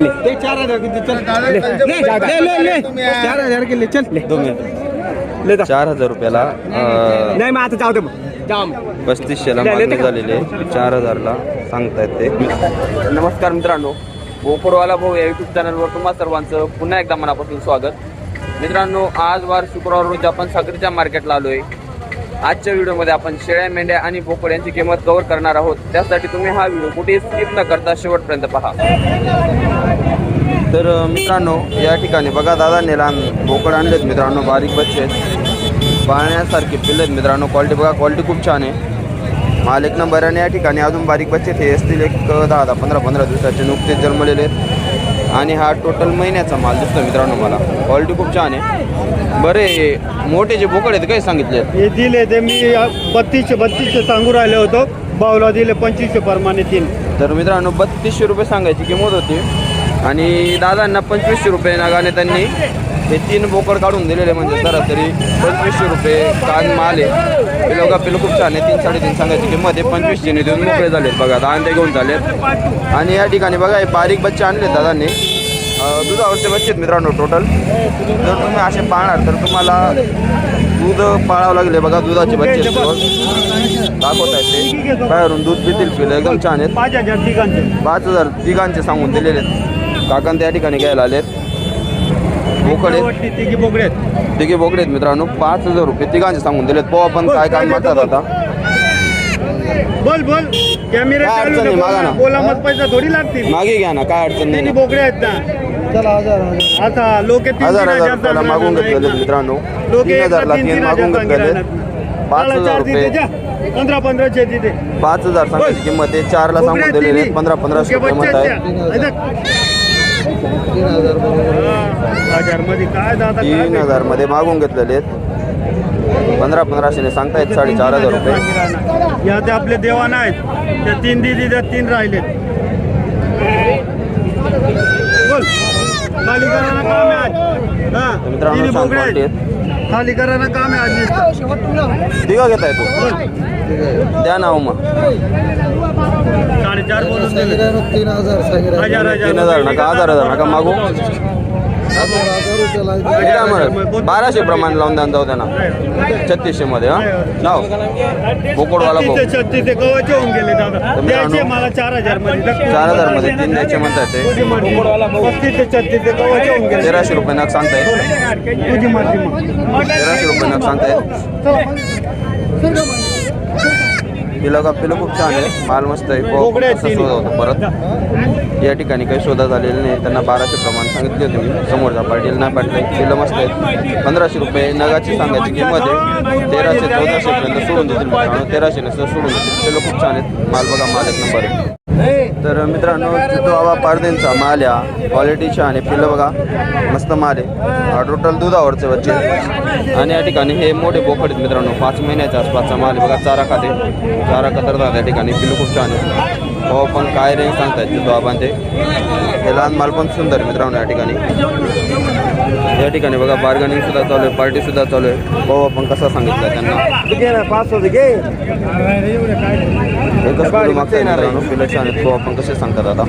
ते चार हजार किती चल। ले, ले ले ले चार हजार केले चल। दोन मिनिट. ले जा. चार हजार रुपयाला अं, नाही मग आता जाऊ दे मग. जाऊ मग. पस्तीसशेला मागणी ते झालेली आहे. चार हजारला सांगतायत ते. नमस्कार मित्रांनो. बोकडवाला भाऊ या युट्यूब चॅनलवर तुम्हा सर्वांचं पुन्हा एकदा मनापासून स्वागत. मित्रांनो आज वार शुक्रवार रोजी आपण सागरीच्या मार्केटला आलोय. आजच्या व्हिडिओमध्ये आपण शेळ्या मेंढ्या आणि बोकड यांची किंमत कव्हर करणार आहोत. त्यासाठी तुम्ही हा व्हिडिओ कुठेही स्किप न करता शेवटपर्यंत पहा. तर मित्रांनो या ठिकाणी बघा दादा लहान बोकड आणलेत मित्रांनो बारीक बच्चे आहेत. पाहण्यासारखे पिल्लेत आहेत मित्रांनो. क्वालिटी बघा क्वालिटी खूप छान आहे. माल एक नंबर आणि या ठिकाणी अजून बारीक बच्चे ते असतील एक दहा दहा पंधरा पंधरा दिवसाचे नुकतेच जन्मलेले आहेत. आणि हा टोटल महिन्याचा माल दिसतो मित्रांनो मला. क्वालिटी खूप छान आहे. बरे मोठे जे बोकड आहेत काय सांगितले? हे दिले ते मी बत्तीसशे बत्तीसशे सांगू राहिले होतो. भाऊला दिले पंचवीसशे प्रमाणे तीन. तर मित्रांनो बत्तीसशे रुपये सांगायची किंमत होती. आणि दादांना पंचवीसशे रुपये नागाने त्यांनी हे तीन बोकड काढून दिलेले म्हणजे सरासरी पंचवीसशे रुपये कान माल आहे. पिलो का पिलो खूप छान आहे. तीन साडेतीन सांगायची किंमत आहे. पंचवीसशेने देऊन मोकळे झालेत बघा. दहा ते घेऊन झालेत. आणि या ठिकाणी बघा हे बारीक बच्चे आणले दादांनी. दुधावरचे बच्चे आहेत मित्रांनो टोटल जर तुम्ही असे पाहणार तर तुम्हाला दूध पाळावं लागले बघा दुधाचे बच्चे. दाखवत आहेत ते. बाहेरून दूध पितील पिलं एकदम छान आहेत. पाच हजार ठिकाणचे पाच हजार तिघांचे सांगून दिलेले आहेत. काकांत त्या ठिकाणी घ्यायला आलेत. बोकड आहेत. वट्टी तिघी बोकडे आहेत. तिघे बोकडे आहेत मित्रांनो. पाच हजार रुपये तिघांचे सांगून दिलेत. पोहा पण काय काय मागतात आता. बोल बोल. कॅमेरा काय चालू अडचण मागा ना. बोला मत पैसा थोडी लागतील. मागे घ्या ना. काय अडचण नाही तिघी ना. बोकडे आहेत ना. आता लोक हजार हजार रुपयाला मागून घेतलेले आहेत मित्रांनो. लोक तीन हजारला तीन मागून घेतलेले. पाच हजार रुपये. पंधरा तिथे पाच हजार सांगायची किंमत आहे. चारला सांगून दिलेले. आहेत पंधरा पंधराशे रुपये मत आहे. हजार मध्ये काय दादा काय तीन हजारमध्ये मागून घेतलेले आहेत. पंधरा पंधराशेने सांगतायत साडेचार हजार रुपये. या ते आपले देवान आहेत. त्या तीन दिदी त्या तीन राहिले बोल. खाली करायला काम आहे आज. हा. तर मित्रांनो तिन्ही छान बोकडे क्वालिटी आहेत. आहेत. खाली करायला काम आहे आज नुसतं. तिघा घेताय तू. द्या नाव मग साडेचार बोलून दिले. हजार. तीन हजार नका हजार हजार नका मागू. बाराशे प्रमाणे लावून द्या जाऊ द्या ना. छत्तीसशे मध्ये हा? लाव. बोकडवाला चार हजारमध्ये. तीन द्यायचे म्हणतात ते. तेराशे रुपये नग सांगताय. तेराशे रुपये नग सांगताय. पिलं का पिलं खूप छान आहे. माल मस्त आहे. शोधा होता परत. या ठिकाणी काही शोधा झालेले नाही. त्यांना बाराशे प्रमाण सांगितले होते मी. समोरच्या पार्टीला नाही पाटले पिलं मस्त आहेत. पंधराशे रुपये नगाची सांगायची किंमत आहे. तेराशे चौदाशे पर्यंत सोडून देतील तेराशेने सुद्धा सोडून देतील. पिलं खूप छान आहेत. माल बघा माल एक नंबर आहे तर मित्रांनो जितो आवा पारदेंचा माल या क्वालिटी छान आहे पिल्लं बघा मस्त माल आहे. हा टोटल दुधावरचे बच्चे. आणि या ठिकाणी हे मोठे बोकड आहेत मित्रांनो पाच महिन्याच्या आसपासचा माल आहे. बघा चारा खाते. चारा कतरतात या ठिकाणी पिल्लं खूप छान आहे. हो पण काय रेंज सांगतायत जितो आबान ते. हे लहान माल पण सुंदर आहे मित्रांनो या ठिकाणी. या ठिकाणी बघा बार्गनिंग सुद्धा चालू आहे पार्टी सुद्धा चालू आहे. भाऊ आपण कसा सांगितलं त्यांना? पाच होते घे. एकच किलो मागताय मित्रांनो पिलं छान आहेत. भाऊ आपण कसे सांगतात आता?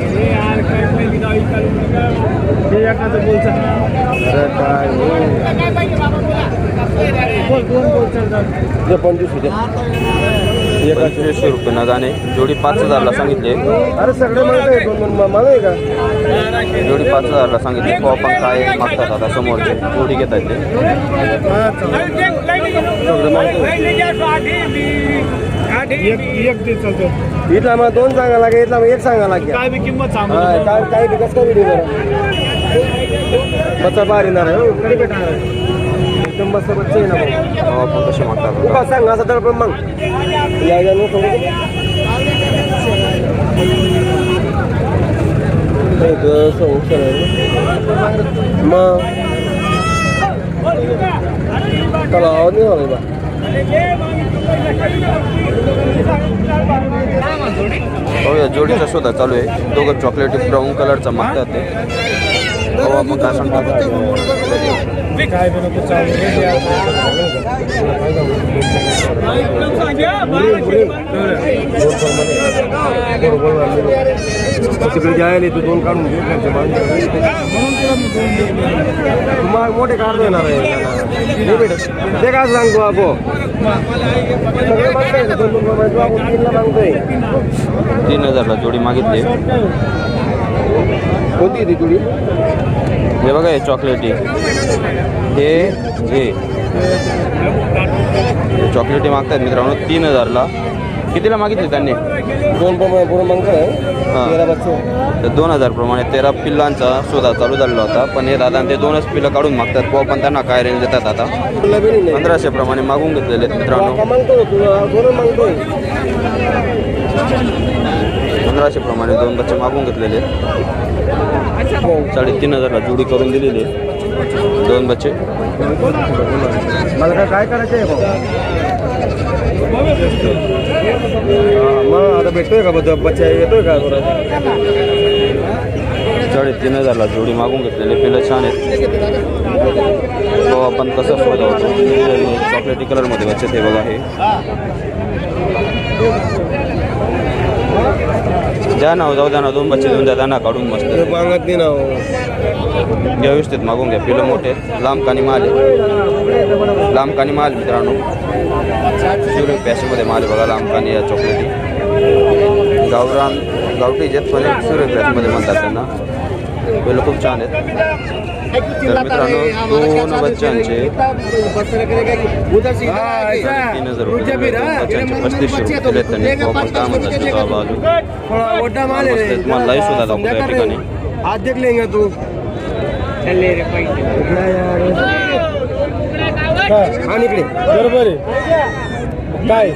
पंचवीसशे रुपये नगाने जोडी पाच हजारला सांगितले. अरे सगळे मागताय दोन दोन मागे का? जोडी पाच हजारला सांगितले. तो आपण काय मागतात आता समोरचे जोडी घेत आहेत ते. इथला मग दोन सांगा लागे इथला मग एक सांगा लागे. काय किंमत काय काय विकास का व्हिडिओ बच्चा बाहेर येणार आहे आहे. ना भाऊ. सांग असं तर पण मग. या या नको मग चला आवाज नाही झाला बा हो जोडीचा शोधा चालू आहे. दोघं चॉकलेटी ब्राऊन कलरचा मागतात ते. हो आपण काय सांगतो काय बी नको चालू तिकडे जायला तू दोन काढून घे. तुम्हाला मोठे काढ देणार आहे. हे. ते काय सांगतो आपो तीन हजारला जोडी मागितली. कोणती ती तुडी हे बघा हे चॉकलेटी. हे हे. चॉकलेटी मागतायत मित्रांनो तीन हजारला. कितीला मागितले त्यांनी? दोन हां. तेरा दोन हजार प्रमाणे तेरा पिल्लांचा शोधा चालू झालेला होता. पण हे दादा ते दोनच पिल्लं काढून मागतात. तो पण त्यांना काय रेंज देतात आता? पंधराशे प्रमाणे मागून घेतलेले आहेत मित्रांनो. पंधराशे प्रमाणे दोन बच्चे मागून घेतलेले साडेतीन हजारला जोडी करून दिलेली आहे. दोन बच्चे. मला काय करायचं आहे भाऊ? मग आता भेटतोय का बच्चा बच्चा येतोय का साडेतीन हजारला जोडी मागून घेतलेले पिलं छान आहेत. तो आपण कसं होतो चॉकलेटी कलरमध्ये बच्चे ते बघा हे. द्या ना हो, जाऊ द्या ना दोन बच्चे देऊन द्या त्यांना काढून मस्त. मागत नाही ना हो. घ्या व्यवस्थित मागून घ्या पिलं मोठे. लांब कानी माल आहे. लांब कानी माल मित्रांनो. शिवरे पॅशेमध्ये माल आहे बघा लांब कानी या चॉकलेटी गावरान गावठी जेत पण शिवरे पॅशेमध्ये म्हणतात त्यांना. पिलं खूप छान आहेत. तर मित्रांनो दोन बच्चांचे तीन हजार रुपये बच्चांचे पस्तीसशे रुपये दिले त्यांनी बाजू रे. सुद्धा दाखवतो या ठिकाणी. आज देख लेंगे तू आणि इकडे बरोबर आहे काय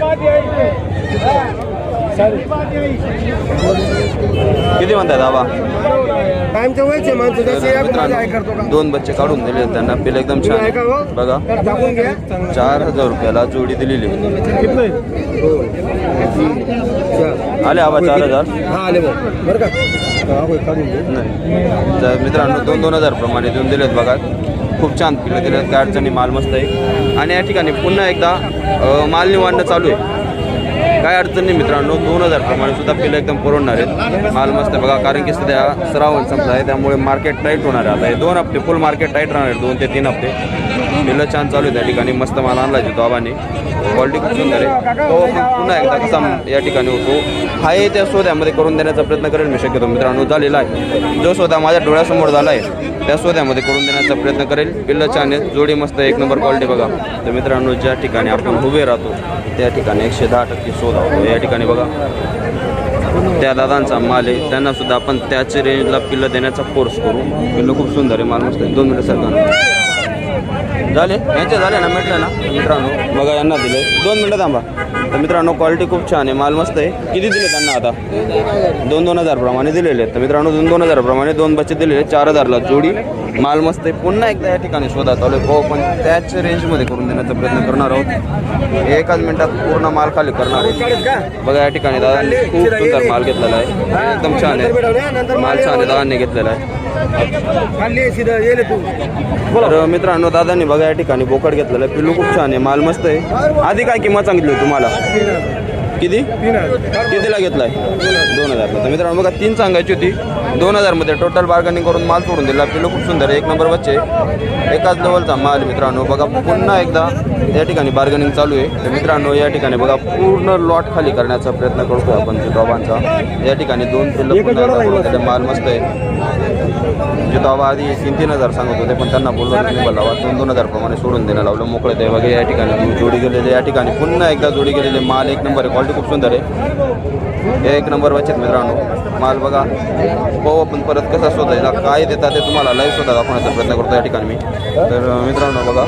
किती म्हणताय दाबा कायमचं व्हायचे माणसं या काय करतो का? दोन बच्चे काढून दिले त्यांना पिलं एकदम छान हो. आहे. बघा टाकून घ्या. चार हजार रुपयाला जोडी दिलेली आले आबा चार हजार? हा आले भाऊ. बरं का? हा, होय, काढून घे नाही. तर मित्रांनो दोन दोन हजार प्रमाणे देऊन दिलेत बघा. खूप छान पिलं दिलेत. काय अडचणी माल मस्त आहे. आणि या ठिकाणी पुन्हा एकदा अं, माल निवाडणं चालू आहे. काय अडचण नाही मित्रांनो दोन हजार प्रमाणे सुद्धा पिलं एकदम परवडणार आहेत. माल मस्त बघा कारण की सध्या श्रावण संपला आहे त्यामुळे मार्केट टाईट होणार आहे. आता हे दोन हप्ते फुल मार्केट टाईट राहणार आहे दोन ते तीन हप्ते पिलं छान चालू आहे त्या ठिकाणी मस्त माल आणला तो आबाने. क्वालिटी खूप सुंदर आहे. तो पुन्हा एकदा कसा या ठिकाणी होतो हा त्या सोद्यामध्ये करून देण्याचा प्रयत्न करेल मी शक्यतो मित्रांनो झालेला आहे. जो सोदा माझ्या डोळ्यासमोर झाला आहे त्या सोद्यामध्ये करून देण्याचा प्रयत्न करेल. पिल्लं आणि जोडी मस्त एक नंबर क्वालिटी बघा. तर मित्रांनो ज्या ठिकाणी आपण उभे राहतो त्या ठिकाणी एकशे दहा टक्के शोध होतो. या ठिकाणी बघा. त्या दादांचा माल आहे. त्यांना सुद्धा आपण त्याच रेंजला पिल्लं देण्याचा कोर्स करू. पिल्लं खूप सुंदर आहे. माल मस्त आहे. दोन मिनिटं सरकार झाले? यांचे झाले ना? म्हटलं ना? मित्रांनो बघा यांना दिले. दोन मिनटं थांबा. तर मित्रांनो क्वालिटी खूप छान आहे. माल मस्त आहे. किती दिले त्यांना आता? दोन दोन हजार प्रमाणे दिलेले आहेत. तर मित्रांनो दोन दोन हजार प्रमाणे दोन बच्चे दिलेले चार हजारला जोडी. माल मस्त आहे. पुन्हा एकदा या ठिकाणी शोधा चालू आहे. भाऊ पण त्याच रेंजमध्ये करून देण्याचा प्रयत्न करणार आहोत. एकाच मिनिटात पूर्ण माल खाली करणार आहे. बघा या ठिकाणी दादांनी खूप सुंदर माल घेतलेला आहे. एकदम छान आहे. माल छान आहे. दादांनी घेतलेला आहे. तर मित्रांनो दादांनी बघा या ठिकाणी बोकड घेतलेलं आहे. पिल्लू खूप छान आहे. माल मस्त आहे. आधी काय किंमत सांगितली तुम्हाला? किती? कितीला घेतलाय? दोन हजार. तर मित्रांनो बघा तीन सांगायची होती. दोन हजारमध्ये टोटल बार्गनिंग करून माल सोडून दिला. पिल्लू खूप सुंदर आहे. एक नंबर बच्चे एकाच लेवलचा माल मित्रांनो बघा पुन्हा एकदा या ठिकाणी बार्गनिंग चालू आहे. तर मित्रांनो या ठिकाणी बघा पूर्ण लॉट खाली करण्याचा प्रयत्न करतोय आपण जितोबांचा या ठिकाणी दोन पिल्लं. माल मस्त आहे. जितोबा आधी तीन तीन हजार सांगत होते पण त्यांना बोललो नाही लावा दोन दोन हजार प्रमाणे सोडून देणं लावलं मोकळे ते वगैरे या ठिकाणी जोडी गेलेले या ठिकाणी पुन्हा एकदा जोडी गेलेले माल एक नंबर आहे क्वालिटी खूप सुंदर आहे. एक नंबर बचत मित्रांनो. माल बघा पाहू आपण परत कसा शोधायला काय देतात ते तुम्हाला लाईव्ह शोधा दाखवण्याचा प्रयत्न करतो या ठिकाणी मी. तर मित्रांनो बघा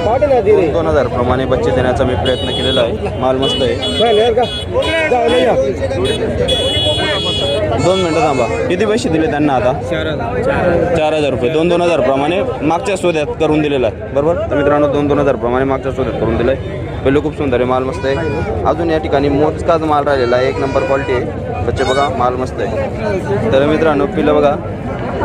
दोन हजार प्रमाणे बच्चे देण्याचा मी प्रयत्न केलेला आहे. माल मस्त आहे. दोन मिनटं थांबा. किती पैसे दिले त्यांना आता? चार हजार रुपये. दोन दोन हजार प्रमाणे मागच्या सोद्यात करून दिलेला आहे. बरोबर? तर मित्रांनो दोन दोन हजार प्रमाणे मागच्या सोद्यात करून दिलं आहे पहिले खूप सुंदर आहे माल मस्त आहे. अजून या ठिकाणी मोजकाच माल राहिलेला आहे. एक नंबर क्वालिटी आहे. बच्चे बघा माल मस्त आहे. तर मित्रांनो पिलं बघा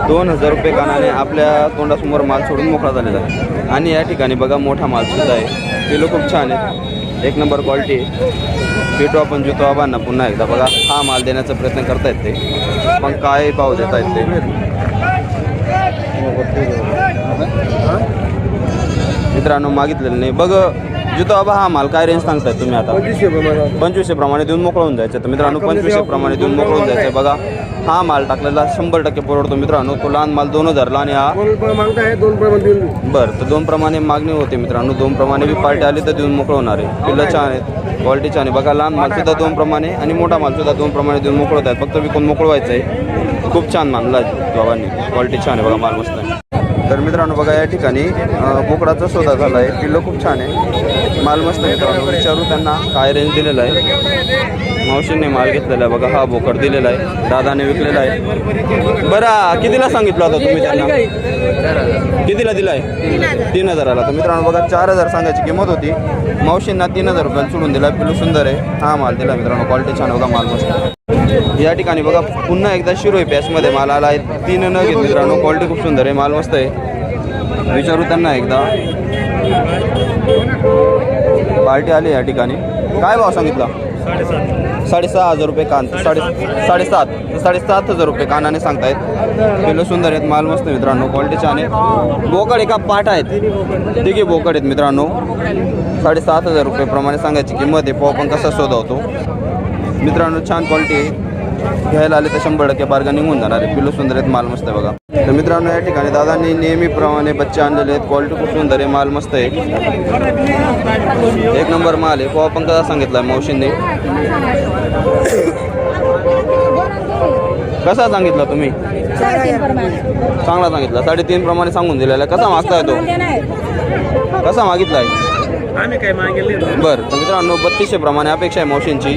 दोन हजार रुपये कानाने आपल्या तोंडासमोर माल सोडून मोकळा झालेला आहे. आणि या ठिकाणी बघा मोठा माल सुद्धा आहे. पिलो खूप छान आहे एक नंबर क्वालिटी आहे. भेटू आपण जितो आबांना पुन्हा एकदा. बघा हा माल देण्याचा प्रयत्न करतायत ते. पण काय भाव देत आहेत ते. मित्रांनो मागितलेलं नाही. बघ जुतो आबा हा माल काय रेंज सांगताय तुम्ही आता? पंचवीसशे प्रमाणे पंचवीसशे प्रमाणे देऊन मोकळून जायचं. तर मित्रांनो पंचवीसशे प्रमाणे देऊन मोकळून जायचं. बघा हा माल टाकलेला शंभर टक्के परवडतो मित्रांनो. तो लहान माल दोन हजारला आणि हा बरं तर दोन प्रमाणे मागणी होते मित्रांनो. दोन प्रमाणे बी पार्टी आली तर देऊन मोकळं होणार आहे. पिल्लं छान आहेत क्वालिटी छान आहे. बघा लहान माल सुद्धा दोन प्रमाणे आणि मोठा माल सुद्धा दोन प्रमाणे देऊन मोकळत आहेत फक्त विकून मोकळवायचं आहे खूप छान मानला बाबांनी. क्वालिटी छान आहे बघा माल मस्त आहे. तर मित्रांनो बघा या ठिकाणी बोकडाचा सौदा झाला आहे पिल्लं खूप छान आहे. माल मस्त मित्रांनो. विचारू त्यांना काय रेंज दिलेला आहे. मावशींनी माल घेतलेला आहे. बघा हा बोकड दिलेला आहे. दादाने विकलेला आहे. बरं कितीला सांगितलं होतं तुम्ही त्यांना? कितीला दिलाय? तीन हजाराला. तर मित्रांनो बघा चार हजार सांगायची किंमत होती. मावशींना तीन हजार रुपयाला सोडून दिला. पिलू सुंदर आहे. हा माल दिला मित्रांनो. क्वालिटी छान बघा माल मस्त. या ठिकाणी बघा पुन्हा एकदा शिरोई पॅचमध्ये माल आला आहे. तीन न घेत मित्रांनो. क्वालिटी खूप सुंदर आहे. माल मस्त आहे. विचारू त्यांना एकदा. पार्टी आली या ठिकाणी. काय भाव सांगितला? साडेसहा हजार रुपये कान. साडे साडेसात. साडेसात हजार रुपये कानाने सांगतायत. किलो सुंदर आहेत माल मस्त मित्रांनो क्वालिटी छान आहे बोकड एका पाठ आहेत. तिघे बोकड आहेत मित्रांनो. साडेसात हजार रुपये प्रमाणे सांगायची किंमत आहे. पाव पण कसा शोधावतो. मित्रांनो छान क्वालिटी आहे. घ्यायला आले तर शंभर टक्के बार्गनिंग निघून जाणार आहे. पिलो सुंदर आहेत माल मस्त आहे बघा. तर मित्रांनो या ठिकाणी दादांनी नेहमीप्रमाणे बच्चे आणलेले आहेत. क्वालिटी खूप सुंदर आहे माल मस्त आहे. एक नंबर माल आहे. पोहा पण कसा सांगितला मावशींनी? कसा सांगितला तुम्ही? चांगला सांगितला. साडेतीन प्रमाणे सांगून दिलेला कसा मागताय तो? कसा मागितलाय? बरं तर मित्रांनो बत्तीसशे प्रमाणे अपेक्षा आहे मावशींची.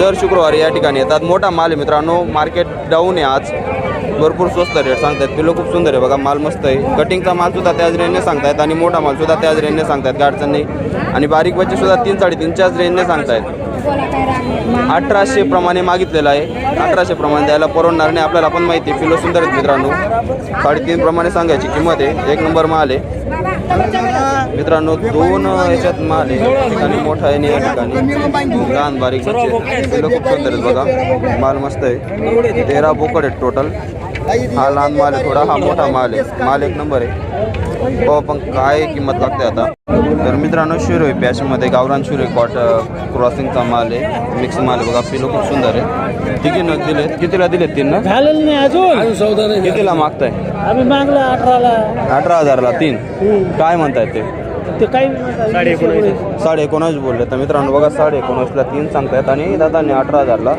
दर शुक्रवारी या ठिकाणी येतात. मोठा माल आहे मित्रांनो. मार्केट डाऊन आहे आज. भरपूर स्वस्त रेट सांगतात पिलो खूप सुंदर आहे बघा. माल मस्त आहे. कटिंगचा माल सुद्धा त्याच रेंजने सांगतायत आणि मोठा माल सुद्धा त्याच रेंजने सांगतायत. गाडचं नाही आणि बारीक बच्चे सुद्धा तीन साडेतीनच्याच रेंजने सांगतायत. अठराशे प्रमाणे मागितलेलं आहे. अठराशे प्रमाणे द्यायला परवडणार नाही. आपल्याला पण माहिती आहे. पिलो सुंदर आहेत मित्रांनो. साडेतीन प्रमाणे सांगायची किंमत आहे. एक नंबर माल आहे. मित्रांनो दोन याच्यात माल आहे. या ठिकाणी मोठा आहे आणि या ठिकाणी लहान बारीक खूप सुंदर आहेत बघा. माल मस्त आहे. तेरा बोकड आहेत टोटल हा लहान माल आहे थोडा हा मोठा माल आहे. माल एक नंबर आहे. हो पण काय किंमत लागते आता. तर मित्रांनो शिरोई पॅचमध्ये गावरान शिरोई कॉट क्रॉसिंगचा माल आहे. मिक्स माल आहे. बघा पिलो खूप सुंदर आहे. किती नग दिलेत. कितीला दिलेत तीन नग झालेलं नाही अजून. कितीला मागताय? आम्ही मागला अठराला. अठरा हजारला तीन. काय म्हणताय ते? ते काही साडे एकोणीस. साडे एकोणावीस बोलले. तर मित्रांनो बघा साडे एकोणावीसला तीन सांगतायत आणि दादांनी अठरा हजारला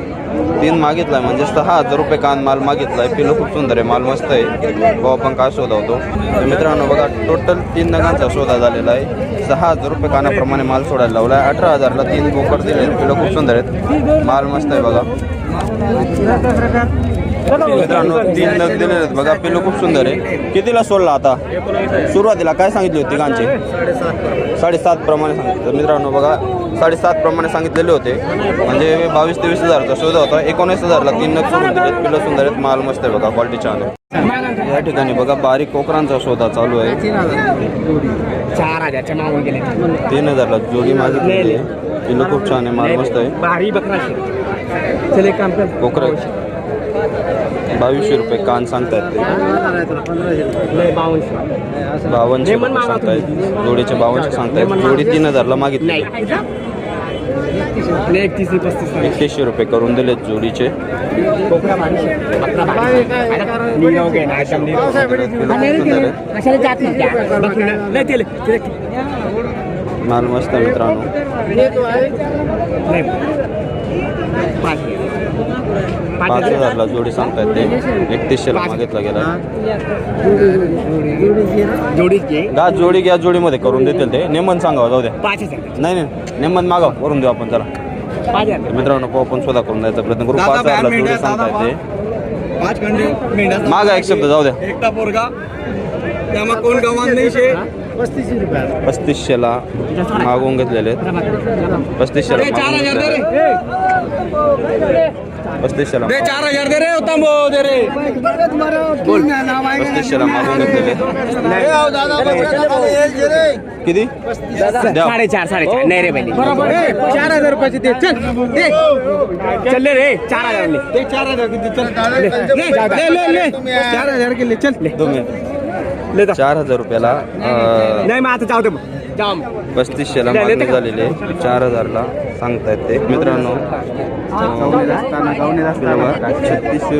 तीन मागितलाय. म्हणजे सहा हजार रुपये कान माल मागितलाय. पिलो खूप सुंदर आहे. माल मस्त आहे. भाऊ आपण काय शोधावतो. तर मित्रांनो बघा टोटल तीन नगांचा शोधा झालेला आहे. सहा हजार रुपये कानाप्रमाणे माल सोडायला लावला आहे अठरा हजारला तीन बोकड दिले पिलो खूप सुंदर आहेत. माल मस्त आहे बघा. मित्रांनो तीन नग दिलेले आहेत. बघा पिलो खूप सुंदर आहे. कितीला सोडला आता? सुरुवातीला काय सांगितले होते तिघांचे साडेसात प्रमाणे सांगितलं. तर मित्रांनो बघा साडेसात प्रमाणे सांगितलेले होते. म्हणजे बावीस तेवीस हजारचा शोध होता. एकोणीस हजारला तीन नग सोडून दिलेत. पिलो सुंदर आहेत. माल मस्त आहे बघा क्वालिटी छान आहे. या ठिकाणी बघा बारीक कोकरांचा शोधा चालू आहे. चार हजारच्या मागून गेले. तीन हजारला जोडी मागितलेली आहे. पिलो खूप छान आहे. माल मस्त आहे. कोकरा बावीसशे रुपये कान सांगतायत ते. बावनशे सांगतायत. जोडीचे बावनशे सांगतायत. जोडी तीन हजारला मागितली. एकतीसशे रुपये करून दिलेत जोडीचे. माल मस्त मित्रांनो. पाच पाच पाच हजार हजारला जोडी सांगतायत ते. एकतीसशेला मागितला गेला. गा जोडी घ्या जोडीमध्ये करून देतील ते. नेमन सांगावं जाऊ द्या. पाच हजार. नाही नाही. नेमन मागा करून देऊ आपण चला पाच हजार. मित्रांनो पाहू आपण स्वतः करून द्यायचा प्रयत्न करू. पाच हजारला जोडी सांगतायत ते. मागा एक शब्द जाऊ द्या. एकटा पोरगा. त्यामुळे कोण गव्हाण नाही शे. पस्तीसशेला मागवून घेतलेले आहेत. पस्तीसशेला दे चार हजार दे रे तांबो दे रे. पस्तीसशेला मागून घेतलेले. किती? द्या. साडेचार साडेचार. नाही रे बरोबर. ए, चार हजार रुपयाचे दे. चल दे. चल रे. चार हजार ले. दे चार हजार किती? चल. ले ले ले ले चार हजार केले. चल. मिनिट. चार हजार रुपयाला नाही मग आता जाऊ दे मग. पस्तीसशेला मागणी झालेली आहे. चार हजारला सांगतायत ते. मित्रांनो छत्तीसशे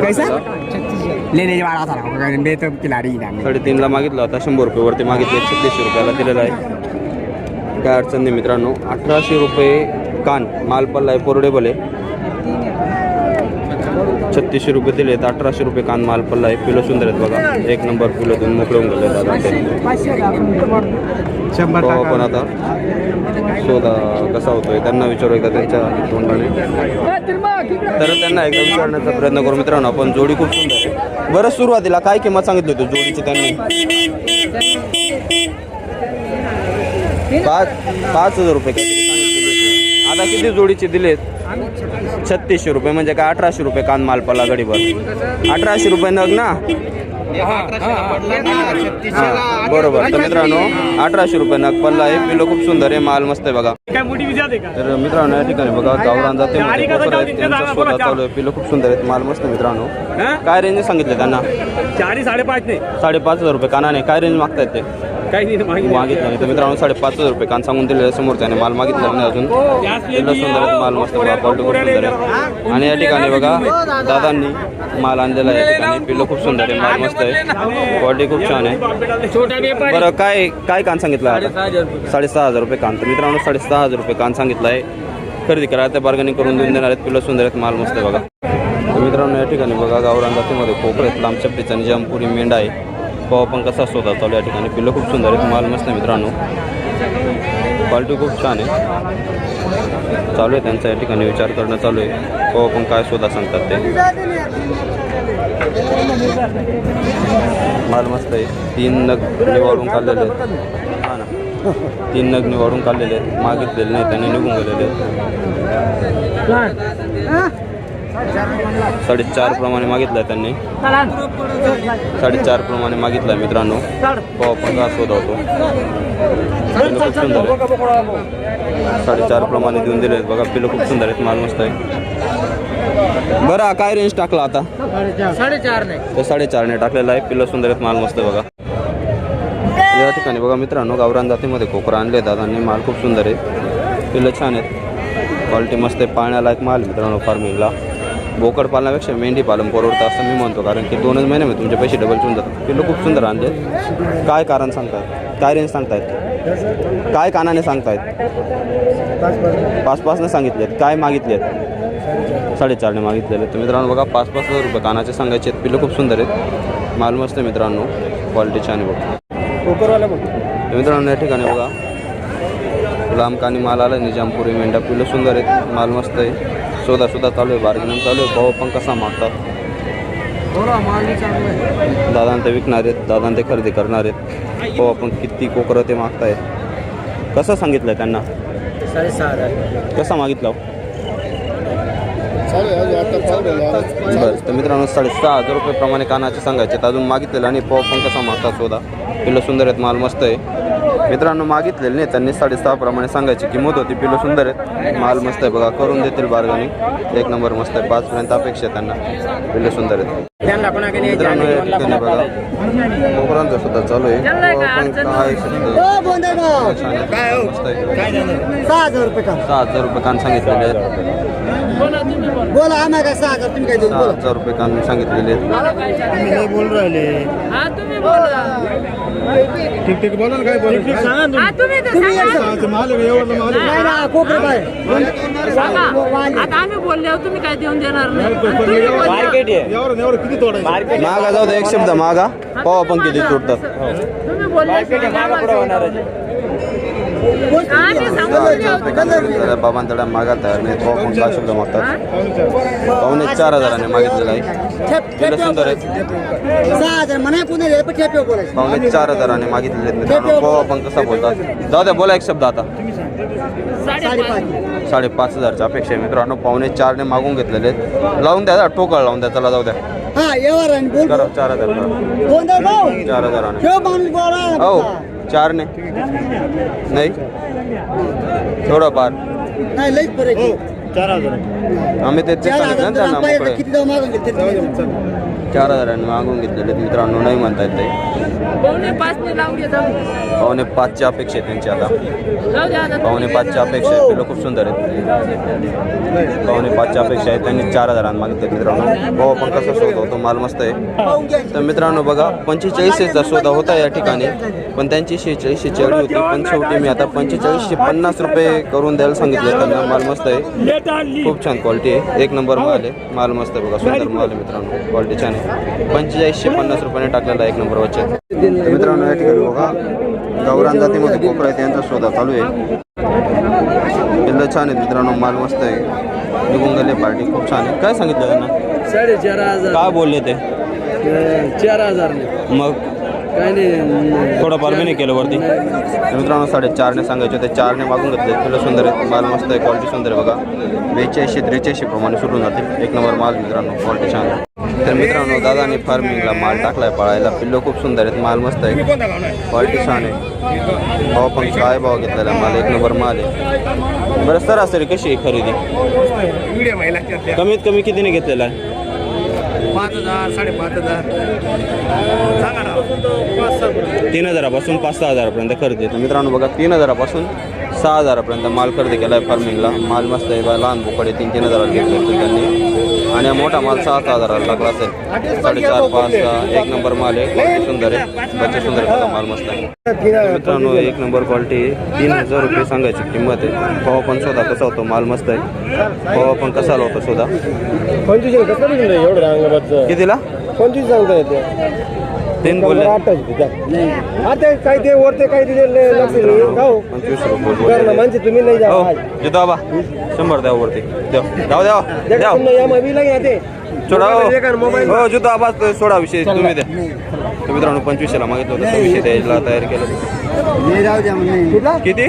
साडेतीनला मागितला होता शंभर रुपये वरती मागितले छत्तीसशे रुपयाला दिलेला आहे. काय अडचण नाही मित्रांनो. अठराशे रुपये कान माल पल्ला आहे पोर्डेबल आहे. छत्तीसशे रुपये दिले आहेत. अठराशे रुपये कान माल पल्ला आहे. पिलो सुंदर आहेत बघा. एक नंबर पिलो देऊन मोकळे होऊन गेले दादा आपण आता. शोधा कसा होतोय. त्यांना विचारू एकदा त्यांच्या तोंडाने. तर त्यांना एकदा विचारण्याचा प्रयत्न करू मित्रांनो. आपण जोडी खूप सुंदर आहे. बरं सुरुवातीला काय किंमत सांगितली होती जोडीची त्यांनी? पाच पाच हजार रुपये. आता किती जोडीचे दिलेत? छत्तीसशे रुपये म्हणजे काय अठराशे रुपये कान माल पडला गडीवर अठराशे रुपये नग ना? हा, बरोबर. तर मित्रांनो अठराशे रुपये नग पल्ला आहे पिलो खूप सुंदर आहे माल मस्त आहे बघा. तर मित्रांनो या ठिकाणी बघा गावरान जाते चालू आहे. पिलो खूप सुंदर आहेत माल मस्त मित्रांनो. काय रेंज सांगितले त्यांना? साडेपाच नाही. साडेपाच हजार रुपये कानाने. काय रेंज मागतायत ते? काही नाही मागितलं नाही. तर मित्रांनो साडेपाच हजार रुपये कान सांगून दिलेले समोर त्याने माल मागितला नाही अजून. सुंदर माल मस्त बघा क्वालिटी खूप सुंदर आहे. आणि या ठिकाणी बघा दादांनी माल आणलेला आहे. या ठिकाणी पिल्लो खूप सुंदर आहे. माल मस्त आहे. क्वालिटी खूप छान आहे. छोटा व्यापारी बरं काय काय कान सांगितलं आता? साडेसहा हजार रुपये कान. तर मित्रांनो साडेसहा हजार रुपये कान सांगितलं आहे. खरेदी करा त्या बार्गेनिंग करून देऊन देणार आहेत. पिल्लो सुंदर आहेत. माल मस्त आहे बघा. तर मित्रांनो या ठिकाणी बघा गावरान जातीमध्ये कोकळ लांब चपटीचा आणि जामपुरी मेंढा आहे. पाव पण कसा होता चालू आहे या ठिकाणी. पिल्लं खूप सुंदर आहेत माल मस्त आहे मित्रांनो. क्वालिटी खूप छान आहे. चालू आहे त्यांचा या ठिकाणी विचार करणं चालू आहे. पाव पण काय शोधा सांगतात ते. माल मस्त आहे. तीन नग निवाडून काढलेले आहेत. हा ना. तीन नग निवाडून काढलेले आहेत. मागितलेले नाही त्यांनी निघून गेलेले आहेत. साडेचार प्रमाणे मागितलं आहे त्यांनी. साडेचार प्रमाणे मागितलं मित्रांनो. पाव आपण का शोध होतो पिलं खूप सुंदर आहे साडेचार प्रमाणे देऊन दिले बघा पिलं खूप सुंदर आहेत. माल मस्त आहे. बरं काय रेंज टाकला आता? साडेचार नाही. तर साडेचारने टाकलेला आहे. पिल्लं सुंदर आहेत माल मस्त आहे बघा. या ठिकाणी बघा मित्रांनो गावरान जातीमध्ये कोकरा आणले दादांनी. माल खूप सुंदर आहे. पिल्लं छान आहेत. क्वालिटी मस्त आहे. पाळण्यालायक माल मित्रांनो फार्मिंगला बोकड पालनापेक्षा मेंढी पालन परवडतं असं मी म्हणतो कारण की दोनच महिन्यामध्ये तुमचे पैसे डबल होऊन जातात पिल्लं खूप सुंदर आणले काय कारण सांगतायत? काय रेंज सांगतायत? काय कानाने सांगतायत? पाच पाचने सांगितलेत. काय मागितलेत? साडेचारने मागितलेले. तर मित्रांनो बघा पाच पाच हजार रुपये कानाचे सांगायचे आहेत. पिल्लं खूप सुंदर आहेत. माल मस्त आहे मित्रांनो क्वालिटी छान आहे बघा. तर मित्रांनो या ठिकाणी बघा. लांब कानी माल आला निजामपुरी मेंढा पिल्लं सुंदर आहेत. माल मस्त आहे शोधा सुद्धा चालू आहे बार्गेनिंग चालू आहे. भाव पण कसा मागतात? दादा ते विकणार आहेत दादा ते खरेदी करणार आहेत. हो आपण किती कोकरं ते मागतायत कसं सांगितलं त्यांना? साडेसहा हजार. कसा मागितला हो? बरं तर मित्रांनो साडेसहा हजार रुपये प्रमाणे कानाचे सांगायचे अजून मागितलेलं आणि पाव पण कसा मागतात शोधा? पिल्लं सुंदर आहेत माल मस्त आहे. मित्रांनो मागितलेले नाही त्यांनी साडेसहा प्रमाणे सांगायची किंमत होती. पिल्लं सुंदर आहेत. माल मस्त आहे बघा. करून देतील बार्गेनिंग एक नंबर मस्त आहे. पाचपर्यंत अपेक्षा आहे त्यांना. पिल्लं सुंदर आहेत. मित्रांनो या त्यांना ठिकाणी बघा. कोकरांचं सुद्धा चालू आहे. आहे. मस्त आहे. सहा हजार रुपये का? सहा हजार रुपये कान सांगितलेले आहेत. बोला आम्हाला काय सहा हजार तुम्ही काय देऊ सहा हजार रुपये कान सांगितलेले आहेत. बोल राहिले. हा तुम्ही बोला. ठीक ठीक. बोला ना काय बोला हा तुम्ही तर सांगा. माल एवढं माल नाही ना, कोकरं काय सांगा. आता आम्ही बोलल्यावर तुम्ही काय देऊन देणार नाही. आणि तुम्ही बोलल्यावर- मार्केट आहे. एवढं एवढं किती तोडायचं? मागा जाऊ दे एक शब्द मागा. पाहू आपण किती तुटतात तुम्ही बोलल्याशिवाय नाही मागवणार. आम्ही सांगू दहा हजार रुपये कान सांगितलेलं आहे. बाबांकडे मागा तयार नाही आपण काय शब्द मागतात पाहुणे चार हजाराने मागितलेलं आहे सुंदर पाहुणे चार हजाराने मागितलेले आहेत मित्रांनो. पाहू आपण कसा बोलतात? जाऊ द्या बोला एक शब्द आता. साडेपाच. हजारच्या अपेक्षा आहे मित्रांनो. पावणे चारने मागून घेतलेले आहेत. लावून द्या ठोकळ लावून द्या. चला जाऊ द्या. चार हजार. चार हजार हो. चारने नाही? थोडं फार आम्ही ते सांगितलं ना त्यांना मोकळे चार हजारांनी मागून घेतलेले मित्रांनो नाही म्हणतायत ते पावणे पाच ने लावून घे जाऊ दे. पावणे पाचची अपेक्षा आहे त्यांची आता. जाऊ आता. पावणे पाचच्या अपेक्षा आहे पिलं खूप सुंदर आहेत. पावणे पाचच्या अपेक्षा आहे त्यांनी चार हजारांना मागितले मित्रांनो. भाऊ पण कसा शोध होतो माल मस्त आहे. तर मित्रांनो बघा पंचेचाळीसशेचा शोधा होता या ठिकाणी पण त्यांची शेहेचाळीसशे चढी होती. पण शेवटी मी आता पंचेचाळीसशे पन्नास रुपये करून द्यायला सांगितलं त्यांना माल मस्त आहे. खूप छान क्वालिटी आहे. एक नंबर माल आहे. माल मस्त आहे बघा सुंदर माल आहे मित्रांनो. क्वालिटी छान आहे. पंचेचाळीसशे पन्नास रुपयाने टाकलेला एक नंबर वच्चे मित्रांनो या ठिकाणी बघा गावरान जातीमध्ये कोकरा आहे त्यांचा शोधा चालू आहे. पिल्लं छान आहेत मित्रांनो माल मस्त आहे. निघून गेले पार्टी खूप छान आहे. काय सांगितलं त्यांना? साडेचार हजार. काय बोलले ते? चार हजार मग? काय नाही थोडं फार नाही केलं वरती. तर मित्रांनो साडेचारने सांगायचे होते. चारने मागून घेतले. पिल्लं सुंदर आहेत. माल मस्त आहे. क्वालिटी सुंदर आहे बघा. बेचाळीसशे त्रेचाळीसशे प्रमाणे सुटून जातील. एक नंबर माल मित्रांनो. क्वालिटी छान आहे. तर मित्रांनो दादानी फार्मिंगला माल टाकलाय पळायला. पिल्लं खूप सुंदर आहेत माल मस्त आहे. क्वालिटी छान आहे. भाव पण काय भाव घेतलेला आहे माल एक नंबर माल आहे. बरं सरासरी कशी आहे खरेदी? कमीत कमी कितीने घेतलेला आहे? पाच हजार साडेपाच हजार. सांगा ना. तीन हजारापासून पाच सहा हजारापर्यंत खरेदी आहे. तर मित्रांनो बघा तीन हजारापासून सहा हजारापर्यंत माल खरेदी केला आहे फार्मिंगला. माल मस्त आहे बा लहान बोकडे तीन तीन हजाराला घेतले त्यांनी. आणि हा मोठा माल सहा सहा हजाराला लागला असेल. साडेचार पाच सहा एक नंबर माल आहे. क्वालिटी सुंदर आहे. बच्चे सुंदर माल मस्त आहे. तर मित्रांनो एक नंबर क्वालिटी तीन हजार रुपये सांगायची किंमत आहे. पवा पण शोधा कसा होतो. माल मस्त आहे. पवा पण कसा होतो शोधा? निघलं एवढं रांगाबादचं कितीला? पंचवीस सांगता येते. तीन बोलले. आता काही ते वरते काही दिले लक्ष नाही. हो पंचवीस रुपये कर बोलले. ना माणसे तुम्ही नाही जा हो जितो शंभर द्या वरती. द्या जाऊ द्या द्या ते सोडा हो जुतो आबा तो सोडा विषय तुम्ही द्या. तर मित्रांनो पंचवीसशेला मागितलं होतं सव्वीसशे द्यायला तयार केलं. किती?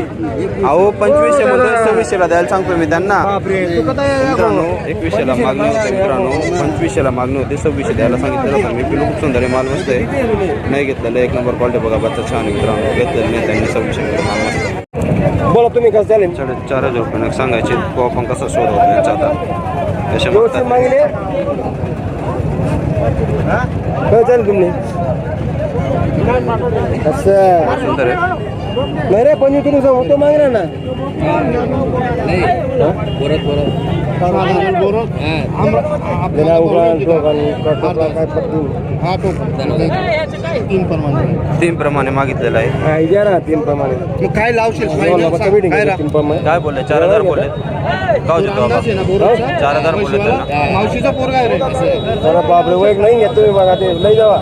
अहो पंचवीसशे मध्ये सव्वीसशेला द्यायला सांगतो मी त्यांना. मित्रांनो एकवीसशेला मागणी होती मित्रांनो पंचवीसशेला मागणी होती सव्वीसशे द्यायला सांगितलं होतं. मी पिलू खूप सुंदर आहे माल मस्त आहे. नाही घेतलेलं एक नंबर क्वालिटी बघा बच्चा छान आहे मित्रांनो. घेतलेलं नाही त्यांनी सव्वीसशे माल मस्त. बोला तुम्ही कसं चालेल साडे चार हजार रुपये सांगायचे तो आपण कसा शोध होतो यांचा आता. कशा मागतात मागले. काय चालेल तुम्ही असं सुंदर आहे. नाही रे पंचवीस तुम्ही सांगू तो मागणार ना. काय पद्धती. तीन प्रमाणे. मागितलेलं आहे. हा, तीन प्रमाणे. काय लावशील? तीन प्रमाणे. काय बोलले? चार हजार बोलले. चार हजार बोलले मावशीचा पोरगा आहे रे. अरे बापरे वैक नाही घेत तुम्ही बघा ते. लई जावा.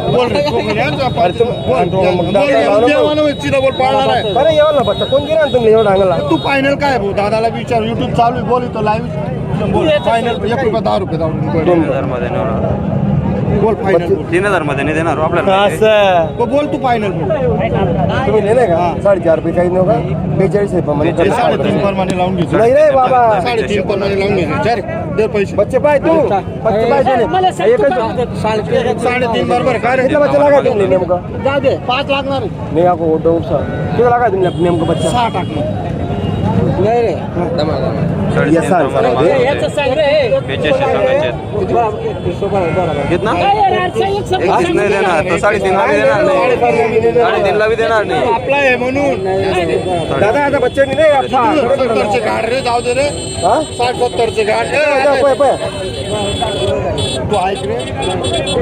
अरे येऊ ना बच्चा कोण गेला तुम्ही एवढा अंगला तू फायनल काय भाऊ? दादाला विचार युट्यूब चालू आहे, बोल इथं लाईव्ह बोल फायनल एक रुपये दहा रुपये दहा रुपये तीन बोल फायनल तीन हजारमध्ये नाही देणार हो आपल्याला. असं बोल तू फायनल बोल. तुम्ही नेले का? साडेचार रुपये काही नव्हता? बेचाळीस प्रमाणे ते साडेतीन परमाने लावून घे नाही रे बाबा. साडेतीन परमाने लावून घे चार दे पैसे. बच्चे पाय तू. बच्चे पाय दिले एकच साडेतीन बरोबर काय रे किती बच्चे लागा तुम्ही नेमकं? जाऊ दे पाच लागणार नाही ako उठा उपसा? किती लागा तुम्ही नेमकं बच्चा? सहा टाकणार नाही रे. Yes, sir. प्रमाणे मागितले. बेचाळीसशे सांगायचे कितना नाही देणार. तो साडेतीन ला बी देणार. नाही साडेतीन ला बी देणार नाही. आपला आहे म्हणून. दादा आता बच्चे नाही सत्तरचे रे जाऊ दे रे साठ सत्तरचे गाड जा, पळ, पळ. तू ऐक रे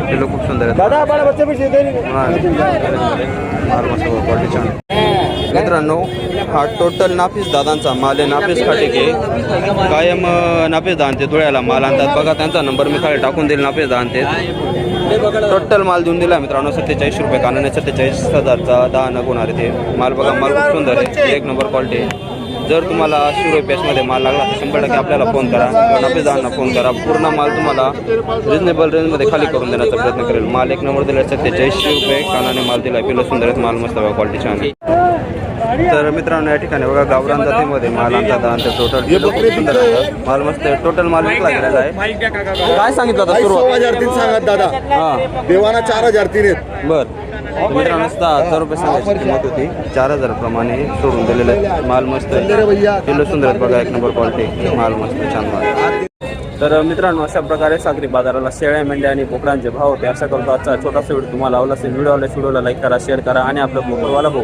पिल्लं खूप सुंदर आहेत. दादा बडा बच्चे पैसे दे फार मस्त क्वालिटी छान मित्रांनो हा टोटल नाफीस दादांचा माल आहे नाफीस खाटेके. कायम नाफीस दानते धुळ्याला माल आणतात. बघा त्यांचा नंबर मी खाली टाकून देईल नाफीस दानते. टोटल माल देऊन दिला मित्रांनो सत्तेचाळीस रुपये कानाने सत्तेचाळीस हजारचा दहा नग होणार आहे ते. माल बघा माल खूप सुंदर आहे. एक नंबर क्वालिटी आहे. जर तुम्हाला शिरो पेसमध्ये माल लागला तर शंभर टक्के आपल्याला फोन करा. किंवा नाफीस दादांना फोन करा. पूर्ण माल तुम्हाला रिजनेबल रेंजमध्ये खाली करून देण्याचा प्रयत्न करेल. माल एक नंबर दिला सत्तेचाळीसशे रुपये कानाने माल दिला. पिलं सुंदर आहेत माल मस्त क्वालिटी छान आहे. तर मित्रांनो या ठिकाणी बघा गावरान जातीमध्ये माल आणतात आणि ते टोटल माल मस्त आहे. टोटल माल विकला गेलेला आहे. काय सांगितलं होतं सुरुवात? हजार तीन सांगत दादा. हा. देवाना चार हजार तीन आहेत. बर. तर मित्रांनो सहा हजार रुपये सांगायची किंमत होती. चार हजार प्रमाणे सोडून दिलेलं आहे. माल मस्त आहे. किलो सुंदर आहेत बघा एक नंबर क्वालिटी माल मस्त छान माल तर मित्रांनो अशा प्रकारे सागरी बाजाराला शेळ्या मेंढ्या आणि बोकडांचे भाव होते. अशा करतो आजचा छोटासा व्हिडिओ तुम्हाला आवडला असेल. व्हिडिओ आवडला व्हिडिओला लाईक करा शेअर करा आणि आपलं बोकडवाला भाऊ.